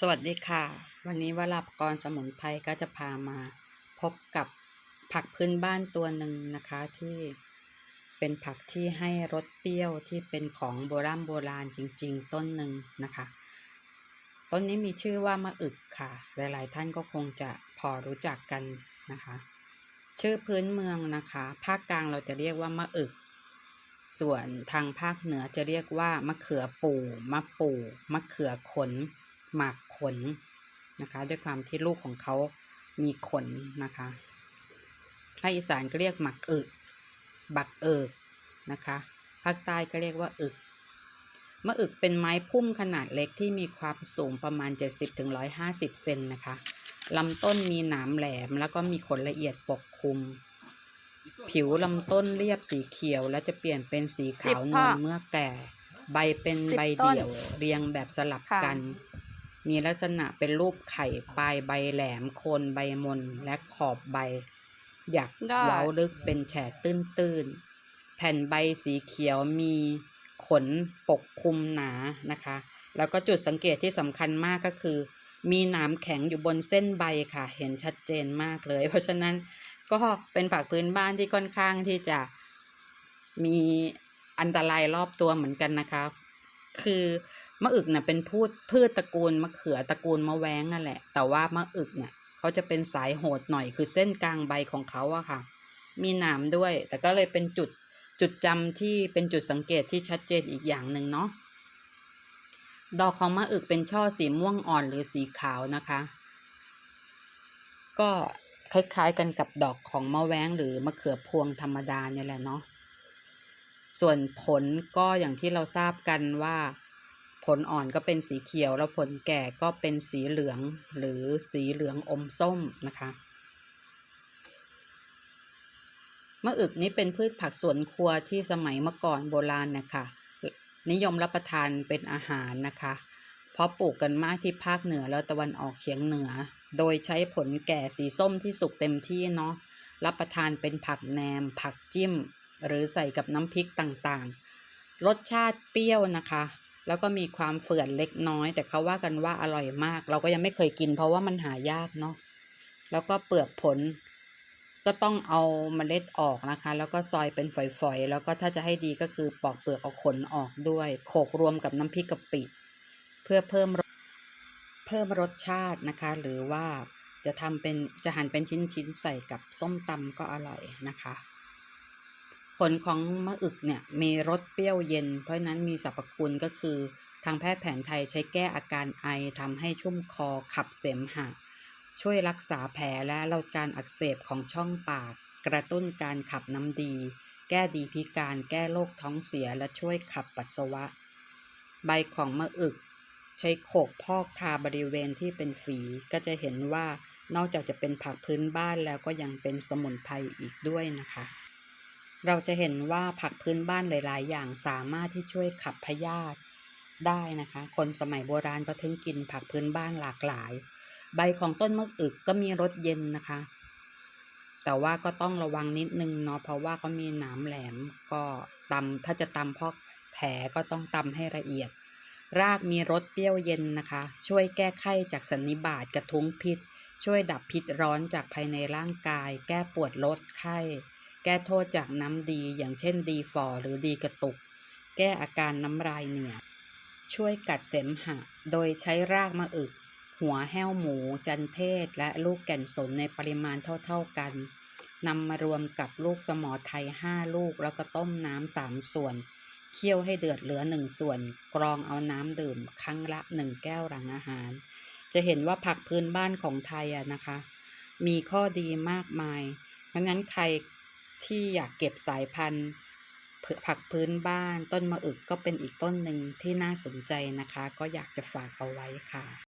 สวัสดีค่ะ วันนี้วลับกรสมุนไพรก็จะพามาพบกับผักพื้นบ้านตัวหนึ่งนะคะที่เป็นผักที่ให้รสเปรี้ยวที่เป็นของโบราณโบราณจริง ๆ ต้นหนึ่งนะคะ ต้นนี้มีชื่อว่ามะอึกค่ะ หลายๆ ท่านก็คงจะพอรู้จักกันนะคะ ชื่อพื้นเมืองนะคะ ภาคกลางเราจะเรียกว่ามะอึก ส่วนทางภาคเหนือจะเรียกว่ามะเขือปูมะปูมะเขือขน หมากขนนะคะ ด้วยความที่ลูกของเขามีขนนะคะภาคอีสานก็เรียกหมักอึกบักเอิกนะคะภาคใต้ก็เรียกว่าอึกมะอึกเป็นไม้พุ่มขนาดเล็กที่มีความสูงประมาณ 70-150 เซนนะคะลำต้นมีหนามแหลม แล้วก็มีขนละเอียดปกคลุม ผิวลำต้นเรียบสีเขียว แล้วจะเปลี่ยนเป็นสีขาวนวลเมื่อแก่ ใบเป็นสิบใบต้นเดี่ยวเรียงแบบสลับค่ะกัน มีลักษณะเป็นรูปไข่ปลายใบแหลมโคนใบมนและขอบใบอยากเว้าลึกเป็นแฉกตื้นๆ แผ่นใบสีเขียวมีขนปกคลุมหนานะคะ แล้วก็จุดสังเกตที่สำคัญมากก็คือ มีหนามแข็งอยู่บนเส้นใบค่ะ เห็นชัดเจนมากเลย เพราะฉะนั้นก็เป็นผักพื้นบ้านที่ค่อนข้างที่จะมีอันตรายรอบตัวเหมือนกันนะคะ คือ มะอึกเนี่ยเป็นพืชพืชตระกูลมะเขือตระกูลมะแว้งนั่นแหละ แต่ว่ามะอึกเนี่ยเขาจะเป็นสายโหดหน่อยคือเส้นกลางใบของเขาอะค่ะ มีหนามด้วย แต่ก็เลยเป็นจุดจุดจำที่เป็นจุดสังเกตที่ชัดเจนอีกอย่างหนึ่งเนาะดอกของมะอึกเป็นช่อสีม่วงอ่อนหรือสีขาวนะคะ ก็คล้ายๆกันกับดอกของมะแว้งหรือมะเขือพวงธรรมดาเนี่ยแหละเนาะส่วนผลก็อย่างที่เราทราบกันว่า ผลอ่อนก็เป็นสีเขียว แล้วผลแก่ก็เป็นสีเหลืองหรือสีเหลืองอมส้มนะคะมะอึกนี้เป็นพืชผักสวนครัวที่สมัยเมื่อก่อนโบราณนะคะนิยมรับประทานเป็นอาหารนะคะ เพราะปลูกกันมากที่ภาคเหนือแล้วตะวันออกเฉียงเหนือ โดยใช้ผลแก่สีส้มที่สุกเต็มที่เนาะรับประทานเป็นผักแหนม ผักจิ้ม หรือใส่กับน้ำพริกต่างๆ รสชาติเปรี้ยวนะคะ แล้วก็มีความเฝื่อนเล็กน้อย แต่เขาว่ากันว่าอร่อยมาก เราก็ยังไม่เคยกิน เพราะว่ามันหายากเนาะแล้วก็เปลือกผล ก็ต้องเอาเมล็ดออกนะคะ แล้วก็ซอยเป็นฝอยๆ แล้วก็ถ้าจะให้ดีก็คือปอกเปลือกเอาขนออกด้วย โขลกรวมกับน้ำพริกกะปิ เพื่อเพิ่มเพิ่มรสชาตินะคะ หรือว่าจะทำเป็นจะหั่นเป็นชิ้นๆใส่กับส้มตำก็อร่อยนะคะ ผลของมะอึกเนี่ยมีรสเปรี้ยวเย็น เพราะนั้นมีสรรพคุณก็คือ ทางแพทย์แผนไทยใช้แก้อาการไอทำให้ชุ่มคอขับเสมหะ ช่วยรักษาแผลและลดการอักเสบของช่องปาก กระตุ้นการขับน้ำดี แก้ดีพิการ แก้โรคท้องเสียและช่วยขับปัสสาวะ ใบของมะอึก ใช้โขกพอกทาบริเวณที่เป็นฝีก็จะเห็นว่านอกจากจะเป็นผักพื้นบ้านแล้วก็ยังเป็นสมุนไพรอีกด้วยนะคะ เราจะเห็นว่าผักพื้นบ้านหลาย ๆ อย่างสามารถที่ช่วยขับพยาธิได้นะคะ คนสมัยโบราณก็ถึงกินผักพื้นบ้านหลากหลาย ใบของต้นมะอึกก็มีรสเย็นนะคะ แต่ว่าก็ต้องระวังนิดนึงเนาะเพราะว่าเขามีหนามแหลมก็ตำถ้าจะตำเพราะแผลก็ต้องตำให้ละเอียด รากมีรสเปรี้ยวเย็นนะคะ ช่วยแก้ไข้จากสันนิบาตกระทุ้งพิษ ช่วยดับพิษร้อนจากภายในร่างกาย แก้ปวดลดไข้ แก้โทษจากน้ำดีอย่างเช่นดีฟอหรือดีกระตุก แก้อาการน้ำลายเหนียวช่วยกัดเสมหะ โดยใช้รากมะอึก หัวแห้วหมู จันเทศ และลูกแก่นสนในปริมาณเท่าๆกันนำมารวมกับลูกสมอไทย 5 ลูกแล้วก็ต้มน้ำสามส่วน เคี่ยวให้เดือดเหลือหนึ่งส่วน กรองเอาน้ำดื่มครั้งละหนึ่งแก้วหลังอาหาร จะเห็นว่าผักพื้นบ้านของไทยอะนะคะ มีข้อดีมากมายเพราะงั้นใคร ที่อยากเก็บสายพันธุ์ผักพื้นบ้าน ต้นมะอึกก็เป็นอีกต้นหนึ่งที่น่าสนใจนะคะ ก็อยากจะฝากเอาไว้ค่ะ